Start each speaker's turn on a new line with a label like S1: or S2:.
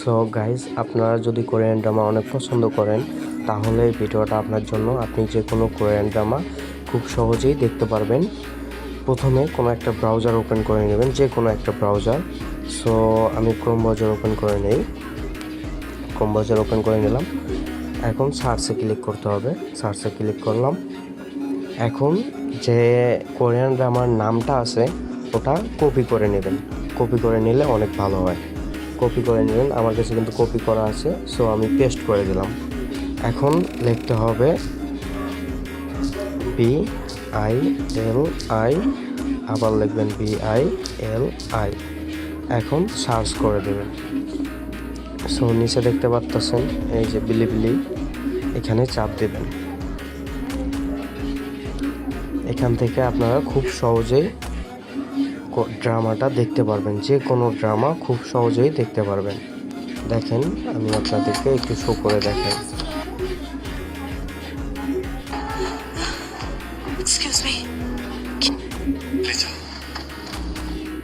S1: So guys আপনারা যদি Korean drama অনেক পছন্দ করেন, তাহলে ভিডিওটা আপনার জন্য আপনি যে কোনো কোরিয়ান ড্রামা খুব সহজেই দেখতে পারবেন। প্রথমে কোনো একটা ব্রাউজার ওপেন করে নেবেন যে কোনো একটা ব্রাউজার সো আমি ক্রোম ব্রাউজার ওপেন করে নেই। ক্রোম ব্রাউজার ওপেন করে নিলাম। এখন সার্চে ক্লিক করতে হবে। সার্চে ক্লিক করলাম। এখন যে কোরিয়ান ড্রামার নামটা আছে, ওটা কপি করে নেবেন। কপি করে নিলে অনেক ভালো হয়। কপি করে নেবেন। আমার কাছে কিন্তু কপি করা আছে সো আমি পেস্ট করে দিলাম। এখন লিখতে হবে বি আই এল আই আবার লিখবেন বি আই এল আই এখন সার্চ করে দেবেন। সো নিচে দেখতে পাচ্ছেন এই যে বিলিবিলি এখানে চাপ দেবেন। এখান থেকে আপনারা খুব সহজেই ড্রামাটা দেখতে পারবেন যে কোনো ড্রামা খুব সহজেই দেখতে পারবেন দেখেন আমি আপনাদেরকে একটু শো করে দেখাই Excuse me. Please.